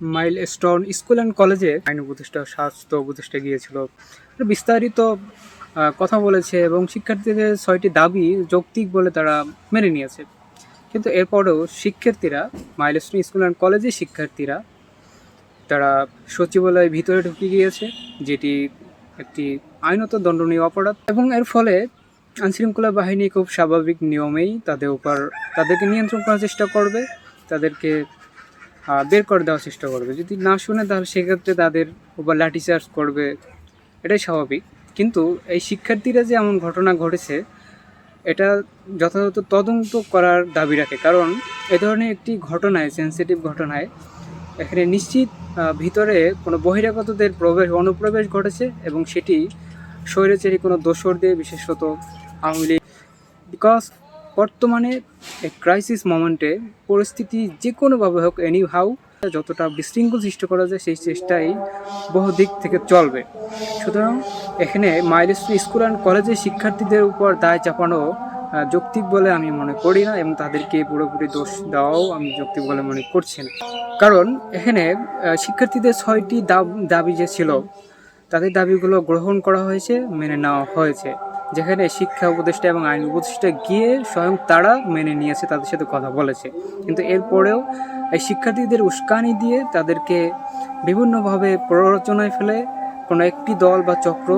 Mile stone school and কলেজে আইন উপদেষ্টা, স্বাস্থ্য উপদেষ্টা গিয়েছিল। বিস্তারিত কথা বলেছে এবং শিক্ষার্থীদের ছয়টি দাবি যৌক্তিক বলে তারা মেনে নিয়েছে। কিন্তু এরপরেও শিক্ষার্থীরা মাইল মাইলস্টোন স্কুল অ্যান্ড কলেজের শিক্ষার্থীরা, তারা সচিবালয়ের ভিতরে ঢুকে গিয়েছে, যেটি একটি আইনত দণ্ডনীয় অপরাধ। এবং এর ফলে আইনশৃঙ্খলা বাহিনী খুব স্বাভাবিক নিয়মেই তাদের উপর, তাদেরকে নিয়ন্ত্রণ করার চেষ্টা করবে, তাদেরকে বের করে দেওয়ার চেষ্টা করবে। যদি না শুনে, তাহলে সেক্ষেত্রে তাদের উপর লাঠিচার্জ করবে। এটাই স্বাভাবিক। কিন্তু এই শিক্ষার্থীরা যে এমন ঘটনা ঘটেছে, এটা যথাযথ তদন্ত করার দাবি রাখে। কারণ এ ধরনের একটি ঘটনায় সেন্সিটিভ ঘটনায়, এখানে নিশ্চিত ভিতরে কোনো বহিরাগতদের প্রবেশ, অনুপ্রবেশ ঘটেছে এবং সেটি স্বৈরাচারী কোনো দোসর দিয়ে বিশেষত আওয়ামী লীগ বিকজ বর্তমানে ক্রাইসিস মোমেন্টে পরিস্থিতি যে কোনোভাবে হোক এনি হাউ যতটা বিশৃঙ্খল সৃষ্টি করা যায়, সেই চেষ্টাই বহু দিক থেকে চলবে। সুতরাং এখানে মাইলস্টোন স্কুল অ্যান্ড কলেজের শিক্ষার্থীদের উপর দায় চাপানো যৌক্তিক বলে আমি মনে করি না এবং তাদেরকে পুরোপুরি দোষ দেওয়াও আমি যৌক্তিক বলে মনে করছি না। কারণ এখানে শিক্ষার্থীদের ছয়টি দাব- দাবি যে ছিল, তাদের দাবিগুলো গ্রহণ করা হয়েছে, মেনে নেওয়া হয়েছে। যেখানে শিক্ষা উপদেষ্টা এবং আইন উপদেষ্টা গিয়ে স্বয়ং তারা মেনে নিয়েছে, তাদের সাথে কথা বলেছে। কিন্তু এরপরেও এই শিক্ষার্থীদের উস্কানি দিয়ে তাদেরকে বিভিন্নভাবে প্ররোচনায় ফেলে কোনো একটি দল বা চক্র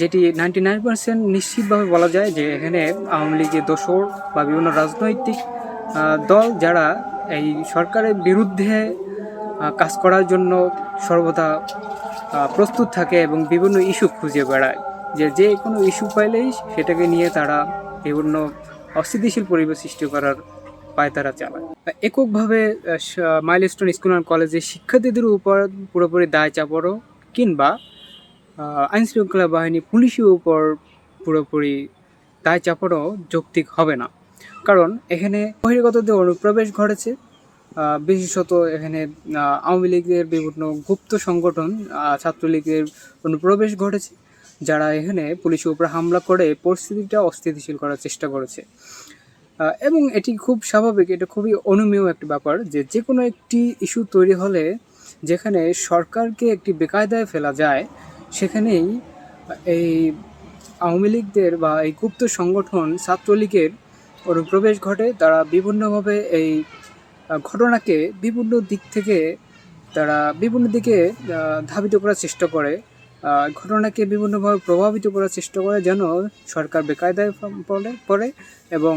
যেটি নাইনটি নাইন পার্সেন্ট নিশ্চিতভাবে বলা যায় যে এখানে আওয়ামী লীগের দোসর বা বিভিন্ন রাজনৈতিক দল যারা এই সরকারের বিরুদ্ধে কাজ করার জন্য সর্বদা প্রস্তুত থাকে এবং বিভিন্ন ইস্যু খুঁজে বেড়ায়। যে যে কোনো ইস্যু পাইলেই সেটাকে নিয়ে তারা বিভিন্ন অস্থিতিশীল পরিবেশ সৃষ্টি করার পায়তারা চালায়। এককভাবে মাইলস্টোন স্কুল অ্যান্ড কলেজের শিক্ষার্থীদের উপর পুরোপুরি দায় চাপানো কিংবা আইন শৃঙ্খলা বাহিনী পুলিশের উপর পুরোপুরি দায় চাপানো যৌক্তিক হবে না। কারণ এখানে বহিরাগতদের অনুপ্রবেশ ঘটেছে। বিশেষত এখানে আওয়ামী লীগের বিভিন্ন গুপ্ত সংগঠন ছাত্রলীগের অনুপ্রবেশ ঘটেছে। যারা এখানে পুলিশের উপর হামলা করে, পরিস্থিতিটা অস্থিতিশীল করার চেষ্টা করেছে। এবং এটি খুব স্বাভাবিক, এটা খুবই অনুমেয় একটি ব্যাপার যে যে কোনো একটি ইস্যু তৈরি হলে যেখানে সরকারকে একটি বেকায়দায় ফেলা যায়, সেখানেই এই আওয়ামী লীগদের বা এই গুপ্ত সংগঠন ছাত্রলীগের অনুপ্রবেশ ঘটে। তারা বিভিন্নভাবে এই ঘটনাকে বিভিন্ন দিক থেকে তারা বিভিন্ন দিকে ধাবিত করার চেষ্টা করে। ঘটনাকে বিভিন্নভাবে প্রভাবিত করার চেষ্টা করে যেন সরকার বেকায়দায় পড়ে পড়ে এবং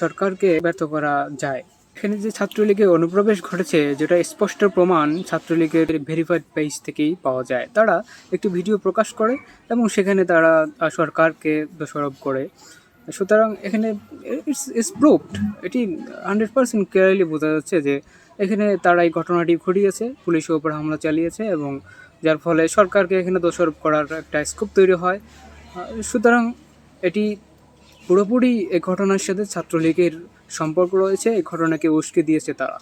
সরকারকে ব্যর্থ করা যায়। এখানে যে ছাত্রলীগের অনুপ্রবেশ ঘটেছে, যেটা স্পষ্ট প্রমাণ ছাত্রলীগের ভেরিফাইড পেজ থেকেই পাওয়া যায়। তারা একটি ভিডিও প্রকাশ করে এবং সেখানে তারা সরকারকে দোষারোপ করে। সুতরাং এখানে ইটস ইটস প্রুভড এটি হান্ড্রেড পার্সেন্ট ক্লিয়ারলি বোঝা যাচ্ছে যে এখানে তারা এই ঘটনাটি ঘটিয়েছে, পুলিশের উপর হামলা চালিয়েছে এবং যার ফলে সরকারকে এখানে দোষারোপ করার একটা স্কোপ তৈরি হয়। সুতরাং এটি পুরোপুরি এই ঘটনার সাথে ছাত্রলীগের সম্পর্ক রয়েছে, এই ঘটনাকে উস্কে দিয়েছে তারা।